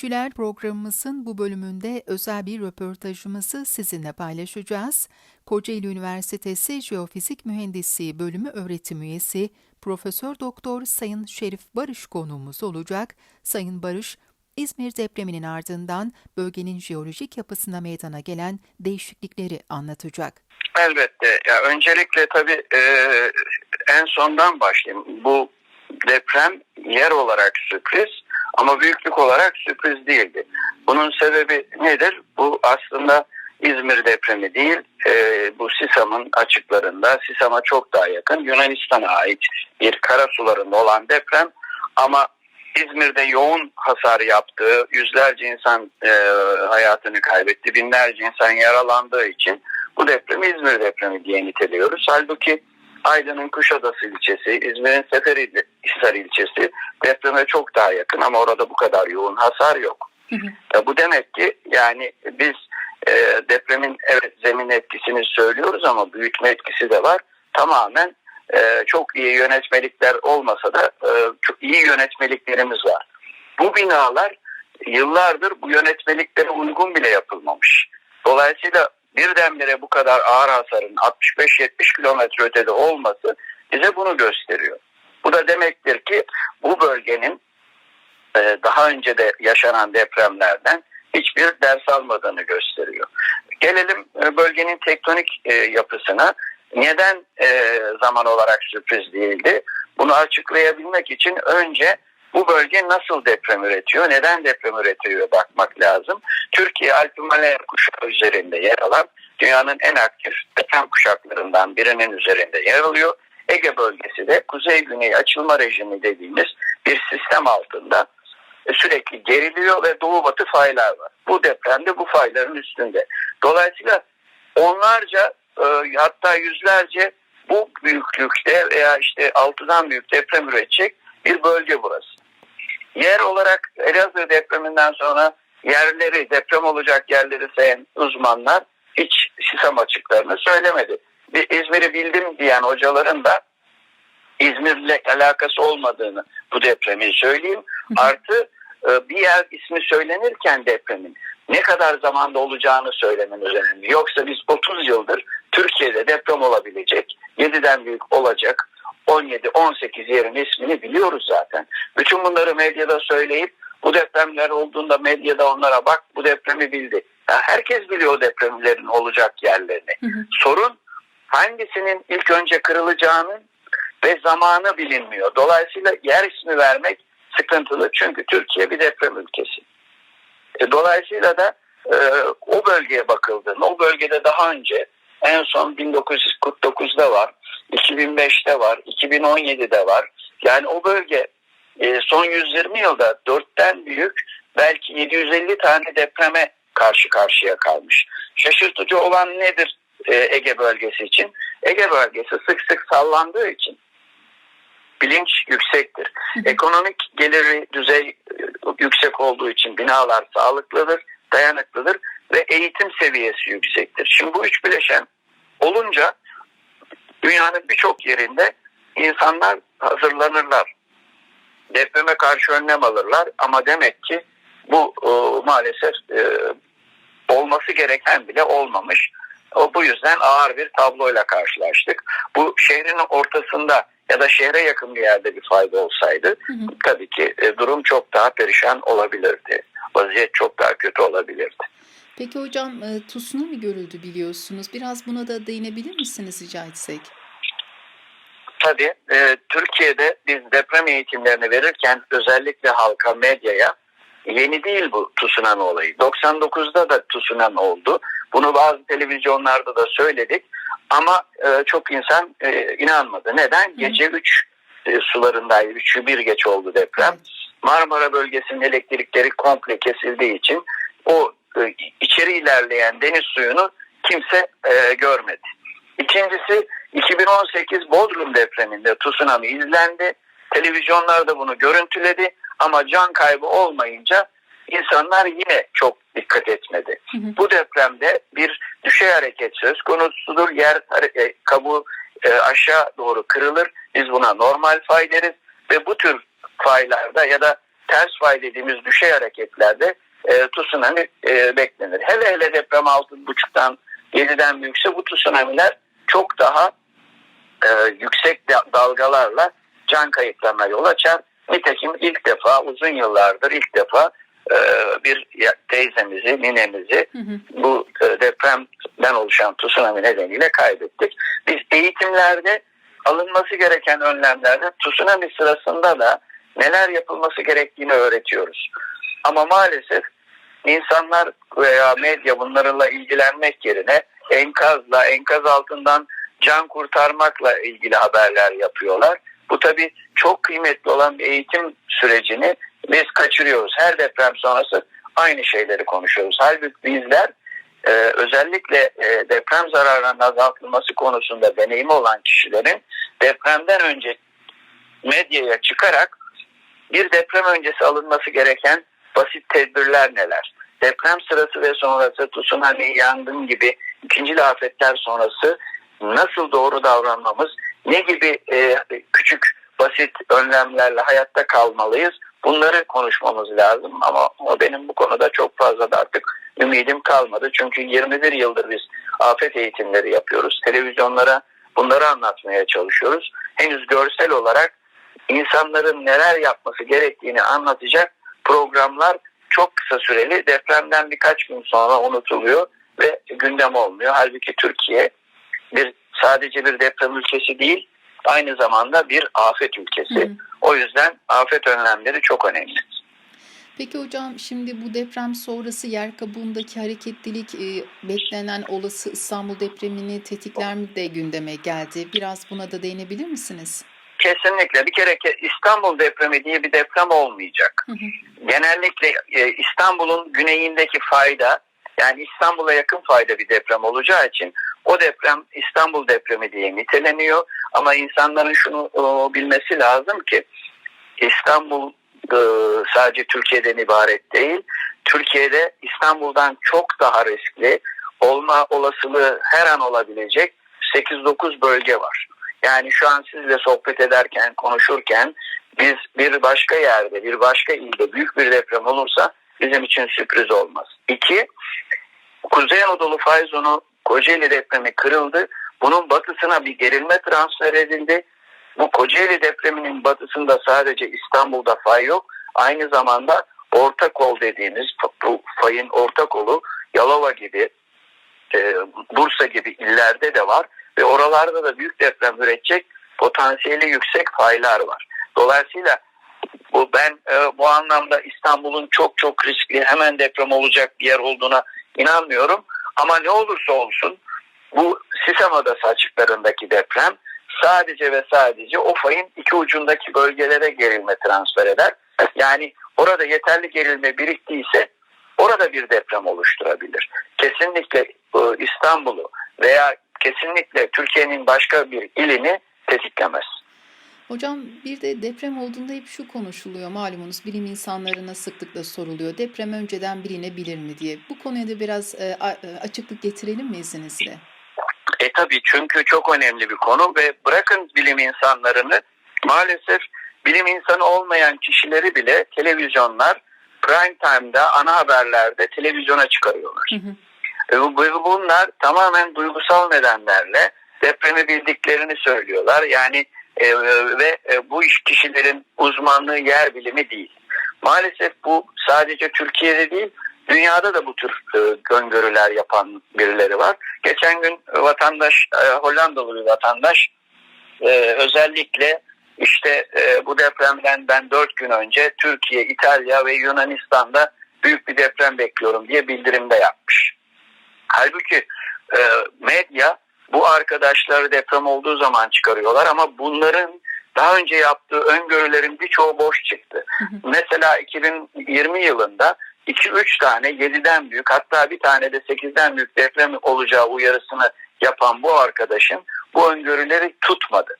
Dinleyiciler programımızın bu bölümünde özel bir röportajımızı sizinle paylaşacağız. Kocaeli Üniversitesi Jeofizik Mühendisliği Bölümü öğretim üyesi Profesör Doktor Sayın Şerif Barış konuğumuz olacak. Sayın Barış, İzmir depreminin ardından bölgenin jeolojik yapısına meydana gelen değişiklikleri anlatacak. Elbette. Ya öncelikle tabii e, en sondan başlayayım. Bu deprem yer olarak sürpriz ama büyüklük olarak sürpriz değildi. Bunun sebebi nedir? Bu aslında İzmir depremi değil. E, bu Sisam'ın açıklarında, Sisam'a çok daha yakın Yunanistan'a ait bir kara sularında olan deprem ama İzmir'de yoğun hasar yaptığı, yüzlerce insan e, hayatını kaybetti, binlerce insan yaralandığı için bu depremi İzmir depremi diye niteliyoruz. Halbuki Aydın'ın Kuşadası ilçesi, İzmir'in Seferihisar ilçesi depreme çok daha yakın ama orada bu kadar yoğun hasar yok. Hı hı. E, bu demek ki yani biz e, depremin evet zemin etkisini söylüyoruz ama büyütme etkisi de var. Tamamen e, çok iyi yönetmelikler olmasa da e, çok iyi yönetmeliklerimiz var. Bu binalar yıllardır bu yönetmeliklere uygun bile yapılmamış. Dolayısıyla birdenbire bu kadar ağır hasarın 65-70 kilometre ötede olması bize bunu gösteriyor. Bu da demektir ki bu bölgenin e, daha önce de yaşanan depremlerden hiçbir ders almadığını gösteriyor. Gelelim e, bölgenin tektonik e, yapısına. Neden zaman olarak sürpriz değildi? Bunu açıklayabilmek için önce bu bölge nasıl deprem üretiyor, neden deprem üretiyor bakmak lazım. Türkiye Alp Himalaya kuşağı üzerinde yer alan dünyanın en aktif deprem kuşaklarından birinin üzerinde yer alıyor. Ege bölgesi de kuzey-güney açılma rejimi dediğimiz bir sistem altında sürekli geriliyor ve doğu-batı faylar var. Bu depremde bu fayların üstünde. Dolayısıyla onlarca e, hatta yüzlerce bu büyüklükte veya işte altıdan büyük deprem üretecek bir bölge burası. Yer olarak Elazığ depreminden sonra yerleri, deprem olacak yerleri sayan uzmanlar hiç Sisam açıklarını söylemedi. Bir İzmir'i bildim diyen hocaların da İzmir'le alakası olmadığını bu depremin söyleyeyim. Artı e, bir yer ismi söylenirken depremin ne kadar zamanda olacağını söylemeniz önemli. Yoksa biz 30 yıldır Türkiye'de deprem olabilecek, 7'den büyük olacak 17-18 yerin ismini biliyoruz zaten. Bütün bunları medyada söyleyip bu depremler olduğunda medyada onlara bak bu depremi bildi. Ya herkes biliyor o depremlerin olacak yerlerini. Hı hı. Sorun hangisinin ilk önce kırılacağının ve zamanı bilinmiyor. Dolayısıyla yer ismi vermek sıkıntılı. Çünkü Türkiye bir deprem ülkesi. E, dolayısıyla da e, o bölgeye bakıldığında o bölgede daha önce en son 1949'da var, 2005'te var, 2017'de var. Yani o bölge e, son 120 yılda dörtten büyük belki 750 tane depreme karşı karşıya kalmış. Şaşırtıcı olan nedir e, Ege bölgesi için? Ege bölgesi sık sık sallandığı için bilinç yüksektir. Ekonomik geliri düzey e, yüksek olduğu için binalar sağlıklıdır, dayanıklıdır ve eğitim seviyesi yüksektir. Şimdi bu üç bileşen olunca dünyanın birçok yerinde insanlar hazırlanırlar. Depreme karşı önlem alırlar ama demek ki bu e, maalesef e, olması gereken bile olmamış. O bu yüzden ağır bir tabloyla karşılaştık. Bu şehrin ortasında ya da şehre yakın bir yerde bir fayda olsaydı Hı hı. tabii ki e, durum çok daha perişan olabilirdi. Vaziyet çok daha kötü olabilirdi. Peki hocam e, tsunami görüldü biliyorsunuz. Biraz buna da değinebilir misiniz rica etsek? Tabii e, Türkiye'de biz deprem eğitimlerini verirken özellikle halka, medyaya yeni değil bu tsunami olayı. 99'da da tsunami oldu. Bunu bazı televizyonlarda da söyledik ama e, çok insan e, inanmadı. Neden? Gece 3 e, sularındaydı. 3'ü bir geç oldu deprem. Marmara bölgesinin elektrikleri komple kesildiği için o e, içeri ilerleyen deniz suyunu kimse e, görmedi. İkincisi 2018 Bodrum depreminde tsunami izlendi. Televizyonlar da bunu görüntüledi ama can kaybı olmayınca insanlar yine çok dikkat etmedi. Hı hı. Bu depremde bir düşey hareket söz konusudur. Yer hare- kabuğu e, aşağı doğru kırılır. Biz buna normal fay deriz ve bu tür faylarda ya da ters fay dediğimiz düşey hareketlerde e, tsunami e, beklenir. Hele hele deprem 6.5'tan 7'den büyükse bu tsunamiler çok daha e, yüksek da- dalgalarla can kayıplarına yol açar. Nitekim ilk defa uzun yıllardır ilk defa e, bir teyzemizi, ninemizi Hı hı. bu e, depremden oluşan tsunami nedeniyle kaybettik. Biz eğitimlerde alınması gereken önlemlerde tsunami sırasında da neler yapılması gerektiğini öğretiyoruz. Ama maalesef insanlar veya medya bunlarla ilgilenmek yerine enkazla, enkaz altından can kurtarmakla ilgili haberler yapıyorlar. Bu tabii çok kıymetli olan bir eğitim sürecini biz kaçırıyoruz. Her deprem sonrası aynı şeyleri konuşuyoruz. Halbuki bizler e, özellikle e, deprem zararlarının azaltılması konusunda deneyimi olan kişilerin depremden önce medyaya çıkarak bir deprem öncesi alınması gereken basit tedbirler neler? Deprem sırası ve sonrası tsunami, yangın gibi ikinci afetler sonrası nasıl doğru davranmamız, ne gibi e, küçük basit önlemlerle hayatta kalmalıyız? Bunları konuşmamız lazım ama o benim bu konuda çok fazla da artık ümidim kalmadı. Çünkü 21 yıldır biz afet eğitimleri yapıyoruz. Televizyonlara bunları anlatmaya çalışıyoruz. Henüz görsel olarak insanların neler yapması gerektiğini anlatacak programlar çok kısa süreli depremden birkaç gün sonra unutuluyor ve gündem olmuyor. Halbuki Türkiye bir sadece bir deprem ülkesi değil aynı zamanda bir afet ülkesi. Hı. O yüzden afet önlemleri çok önemli. Peki hocam şimdi bu deprem sonrası yer kabuğundaki hareketlilik e, beklenen olası İstanbul depremini tetikler mi de gündeme geldi? Biraz buna da değinebilir misiniz? Kesinlikle bir kere ke- İstanbul depremi diye bir deprem olmayacak. Hı hı. genellikle e, İstanbul'un güneyindeki fayda yani İstanbul'a yakın fayda bir deprem olacağı için o deprem İstanbul depremi diye niteleniyor. Ama insanların şunu e, bilmesi lazım ki İstanbul e, sadece Türkiye'den ibaret değil. Türkiye'de İstanbul'dan çok daha riskli olma olasılığı her an olabilecek 8-9 bölge var. Yani şu an sizle sohbet ederken, konuşurken biz bir başka yerde, bir başka ilde büyük bir deprem olursa bizim için sürpriz olmaz. İki, Kuzey Anadolu fay zonu Kocaeli depremi kırıldı. Bunun batısına bir gerilme transfer edildi. Bu Kocaeli depreminin batısında sadece İstanbul'da fay yok. Aynı zamanda orta kol dediğimiz bu fayın orta kolu Yalova gibi, e, Bursa gibi illerde de var. Ve oralarda da büyük deprem üretecek potansiyeli yüksek faylar var. Dolayısıyla bu ben e, bu anlamda İstanbul'un çok çok riskli hemen deprem olacak bir yer olduğuna inanmıyorum. Ama ne olursa olsun bu Sisam Adası açıklarındaki deprem sadece ve sadece o fayın iki ucundaki bölgelere gerilme transfer eder. Yani orada yeterli gerilme biriktiyse orada bir deprem oluşturabilir. Kesinlikle e, İstanbul'u veya kesinlikle Türkiye'nin başka bir ilini tetiklemez. Hocam bir de deprem olduğunda hep şu konuşuluyor malumunuz bilim insanlarına sıklıkla soruluyor. Deprem önceden bilinebilir mi diye. Bu konuya da biraz e, e, açıklık getirelim mi izninizle? E tabii çünkü çok önemli bir konu ve bırakın bilim insanlarını maalesef bilim insanı olmayan kişileri bile televizyonlar prime time'da ana haberlerde televizyona çıkarıyorlar. Hı hı. E, bu- bu- Bunlar tamamen duygusal nedenlerle depremi bildiklerini söylüyorlar. Yani e, ve e, bu iş kişilerin uzmanlığı yer bilimi değil. Maalesef bu sadece Türkiye'de değil, dünyada da bu tür e, öngörüler yapan birileri var. Geçen gün vatandaş, e, Hollandalı bir vatandaş e, özellikle işte e, bu depremden ben 4 gün önce Türkiye, İtalya ve Yunanistan'da büyük bir deprem bekliyorum diye bildirimde yapmış. Halbuki e, medya arkadaşları deprem olduğu zaman çıkarıyorlar ama bunların daha önce yaptığı öngörülerin birçoğu boş çıktı. Hı hı. Mesela 2020 yılında 2-3 tane 7'den büyük hatta bir tane de 8'den büyük deprem olacağı uyarısını yapan bu arkadaşın bu öngörüleri tutmadı.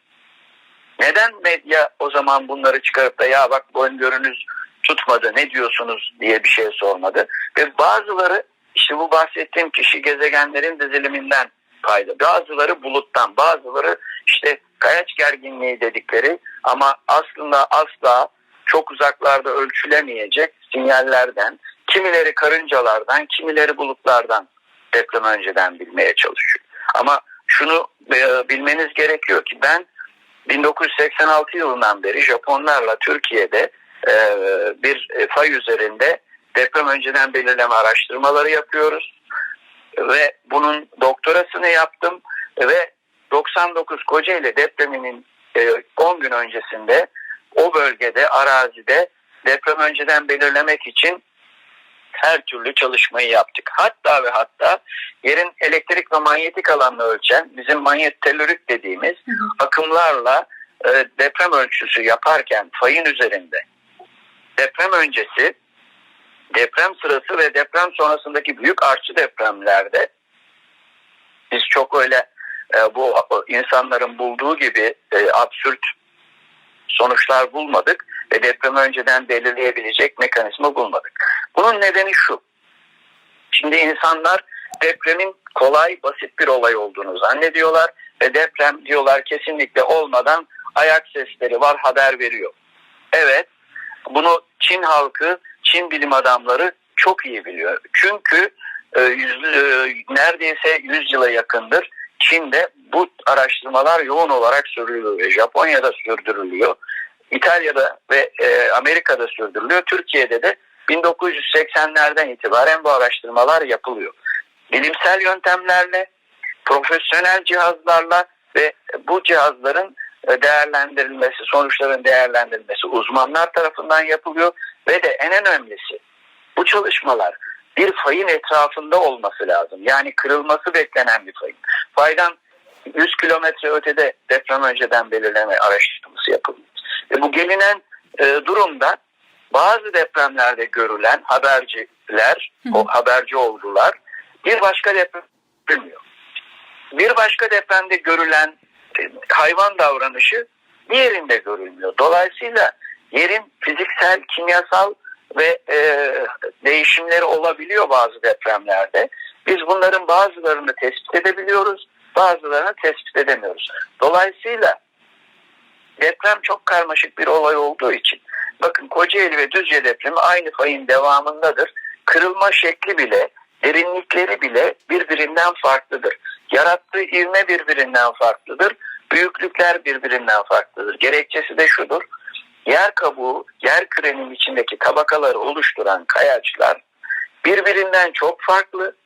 Neden medya o zaman bunları çıkarıp da ya bak bu öngörünüz tutmadı ne diyorsunuz diye bir şey sormadı. Ve bazıları işte bu bahsettiğim kişi gezegenlerin diziliminden payda. Bazıları buluttan, bazıları işte kayaç gerginliği dedikleri ama aslında asla çok uzaklarda ölçülemeyecek sinyallerden, kimileri karıncalardan, kimileri bulutlardan deprem önceden bilmeye çalışıyor. Ama şunu e, bilmeniz gerekiyor ki ben 1986 yılından beri Japonlarla Türkiye'de e, bir fay üzerinde deprem önceden belirleme araştırmaları yapıyoruz ve bunun doktorasını yaptım ve 99 Kocaeli depreminin 10 gün öncesinde o bölgede arazide deprem önceden belirlemek için her türlü çalışmayı yaptık. Hatta ve hatta yerin elektrik ve manyetik alanını ölçen bizim manyet tellürük dediğimiz akımlarla e, deprem ölçüsü yaparken fayın üzerinde deprem öncesi, deprem sırası ve deprem sonrasındaki büyük artçı depremlerde biz çok öyle e, bu insanların bulduğu gibi e, absürt sonuçlar bulmadık ve depremi önceden belirleyebilecek mekanizma bulmadık. Bunun nedeni şu. Şimdi insanlar depremin kolay, basit bir olay olduğunu zannediyorlar ve deprem diyorlar kesinlikle olmadan ayak sesleri var, haber veriyor. Evet, bunu Çin halkı, Çin bilim adamları çok iyi biliyor. Çünkü e, yüz, e, neredeyse 100 yıla yakındır Çin'de bu araştırmalar yoğun olarak sürdürülüyor. Japonya'da sürdürülüyor. İtalya'da ve e, Amerika'da sürdürülüyor. Türkiye'de de 1980'lerden itibaren bu araştırmalar yapılıyor. Bilimsel yöntemlerle, profesyonel cihazlarla ve bu cihazların değerlendirilmesi, sonuçların değerlendirilmesi uzmanlar tarafından yapılıyor ve de en önemlisi bu çalışmalar bir fayın etrafında olması lazım. Yani kırılması beklenen bir fayın. Faydan 100 kilometre ötede deprem önceden belirleme araştırması yapılıyor. Ve bu gelinen e, durumda bazı depremlerde görülen haberciler, Hı. o haberci oldular. Bir başka deprem görülmüyor. Bir başka depremde görülen e, hayvan davranışı diğerinde görülmüyor. Dolayısıyla yerin fiziksel, kimyasal ve e, değişimleri olabiliyor bazı depremlerde. Biz bunların bazılarını tespit edebiliyoruz, bazılarını tespit edemiyoruz. Dolayısıyla deprem çok karmaşık bir olay olduğu için bakın Kocaeli ve Düzce depremi aynı fayın devamındadır. Kırılma şekli bile, derinlikleri bile birbirinden farklıdır. Yarattığı ivme birbirinden farklıdır. Büyüklükler birbirinden farklıdır. Gerekçesi de şudur. Yer kabuğu, yer kürenin içindeki tabakaları oluşturan kayaçlar birbirinden çok farklı.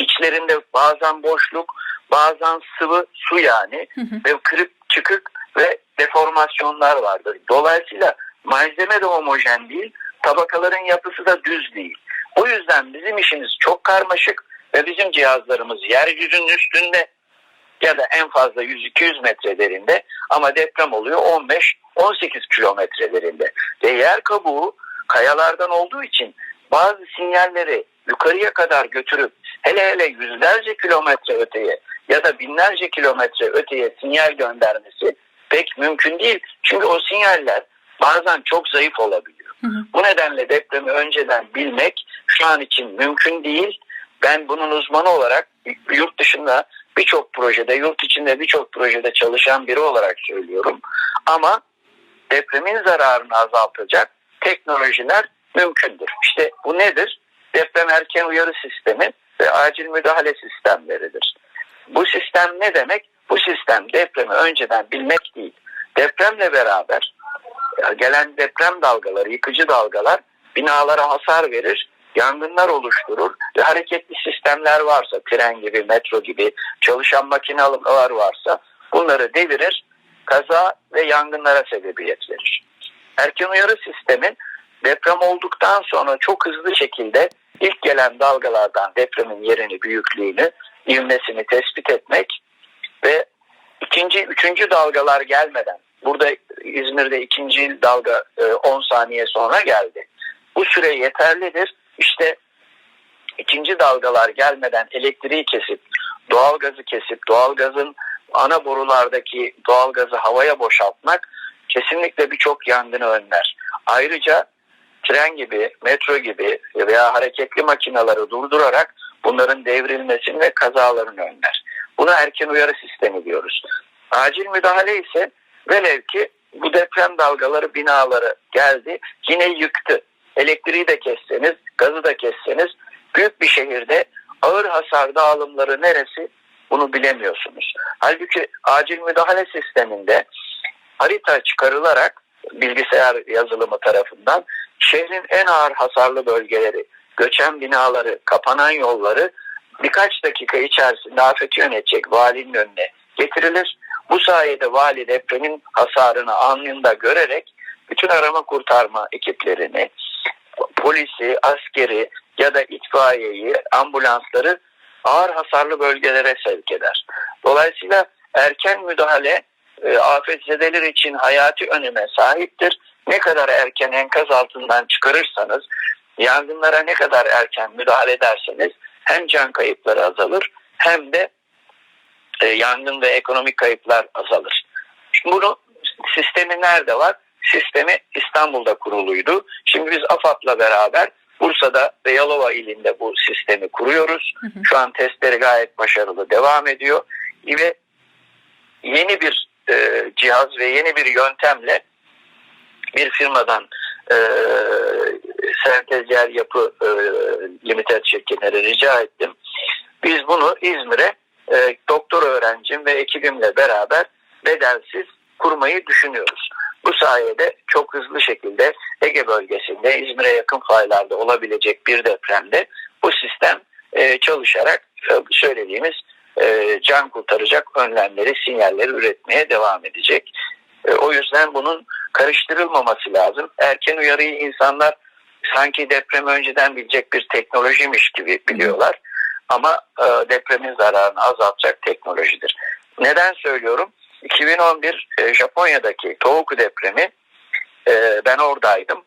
İçlerinde bazen boşluk, bazen sıvı su yani hı hı. ve kırık çıkık ve deformasyonlar vardır. Dolayısıyla malzeme de homojen değil, tabakaların yapısı da düz değil. O yüzden bizim işimiz çok karmaşık ve bizim cihazlarımız yeryüzünün üstünde ya da en fazla 100-200 metre derinde ama deprem oluyor 15-18 kilometrelerinde. Ve yer kabuğu kayalardan olduğu için bazı sinyalleri yukarıya kadar götürüp hele hele yüzlerce kilometre öteye ya da binlerce kilometre öteye sinyal göndermesi pek mümkün değil. Çünkü o sinyaller bazen çok zayıf olabiliyor. Hı hı. Bu nedenle depremi önceden bilmek şu an için mümkün değil. Ben bunun uzmanı olarak yurt dışında birçok projede, yurt içinde birçok projede çalışan biri olarak söylüyorum. Ama depremin zararını azaltacak teknolojiler mümkündür. İşte bu nedir? Deprem erken uyarı sistemi ve acil müdahale sistemleridir. Bu sistem ne demek? Bu sistem depremi önceden bilmek değil. Depremle beraber gelen deprem dalgaları, yıkıcı dalgalar binalara hasar verir, yangınlar oluşturur ve hareketli sistemler varsa, tren gibi, metro gibi çalışan makineler varsa bunları devirir, kaza ve yangınlara sebebiyet verir. Erken uyarı sistemin deprem olduktan sonra çok hızlı şekilde ilk gelen dalgalardan depremin yerini, büyüklüğünü, ivmesini tespit etmek ve ikinci, üçüncü dalgalar gelmeden burada İzmir'de ikinci dalga 10 e, saniye sonra geldi. Bu süre yeterlidir. İşte ikinci dalgalar gelmeden elektriği kesip, doğalgazı kesip, doğalgazın ana borulardaki doğalgazı havaya boşaltmak kesinlikle birçok yangını önler. Ayrıca tren gibi, metro gibi veya hareketli makinaları durdurarak bunların devrilmesini ve kazalarını önler. Buna erken uyarı sistemi diyoruz. Acil müdahale ise velev ki bu deprem dalgaları binaları geldi. Yine yıktı. Elektriği de kesseniz, gazı da kesseniz büyük bir şehirde ağır hasar dağılımları neresi bunu bilemiyorsunuz. Halbuki acil müdahale sisteminde harita çıkarılarak bilgisayar yazılımı tarafından şehrin en ağır hasarlı bölgeleri, göçen binaları, kapanan yolları birkaç dakika içerisinde afeti yönetecek valinin önüne getirilir. Bu sayede vali depremin hasarını anında görerek bütün arama kurtarma ekiplerini, polisi, askeri ya da itfaiyeyi, ambulansları ağır hasarlı bölgelere sevk eder. Dolayısıyla erken müdahale e, afetzedeler için hayati öneme sahiptir. Ne kadar erken enkaz altından çıkarırsanız, yangınlara ne kadar erken müdahale ederseniz hem can kayıpları azalır hem de e, yangın ve ekonomik kayıplar azalır. Şimdi bunu sistemi nerede var? Sistemi İstanbul'da kuruluydu. Şimdi biz AFAD'la beraber Bursa'da ve Yalova ilinde bu sistemi kuruyoruz. Hı hı. Şu an testleri gayet başarılı devam ediyor. Ve yeni bir e, cihaz ve yeni bir yöntemle bir firmadan e, sentez yer yapı e, limited şirketine rica ettim. Biz bunu İzmir'e e, doktor öğrencim ve ekibimle beraber bedelsiz kurmayı düşünüyoruz. Bu sayede çok hızlı şekilde Ege bölgesinde İzmir'e yakın faylarda olabilecek bir depremde bu sistem e, çalışarak e, söylediğimiz e, can kurtaracak önlemleri, sinyalleri üretmeye devam edecek. O yüzden bunun karıştırılmaması lazım. Erken uyarıyı insanlar sanki deprem önceden bilecek bir teknolojiymiş gibi biliyorlar. Ama depremin zararını azaltacak teknolojidir. Neden söylüyorum? 2011 e, Japonya'daki Tohoku depremi e, ben oradaydım.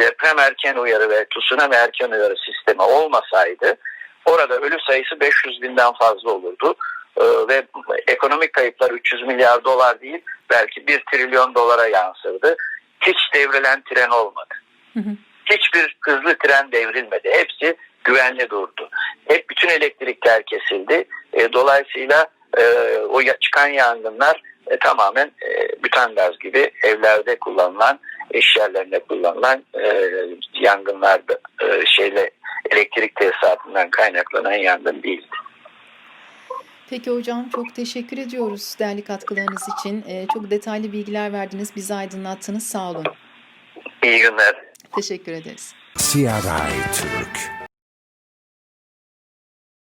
Deprem erken uyarı ve tsunami erken uyarı sistemi olmasaydı orada ölü sayısı 500 binden fazla olurdu. E, ve ekonomik kayıplar 300 milyar dolar değil belki 1 trilyon dolara yansırdı. Hiç devrilen tren olmadı. Hı hı. Hiçbir hızlı tren devrilmedi. Hepsi güvenli durdu. Hep bütün elektrikler kesildi. E, dolayısıyla e, o ya- çıkan yangınlar e, tamamen e, bütan gaz gibi evlerde kullanılan, iş yerlerinde kullanılan e, yangınlarda e, şeyle elektrik tesisatından kaynaklanan yangın değildi. Peki hocam çok teşekkür ediyoruz değerli katkılarınız için. Ee, çok detaylı bilgiler verdiniz, bizi aydınlattınız. Sağ olun. İyi günler. Teşekkür ederiz. CRI Türk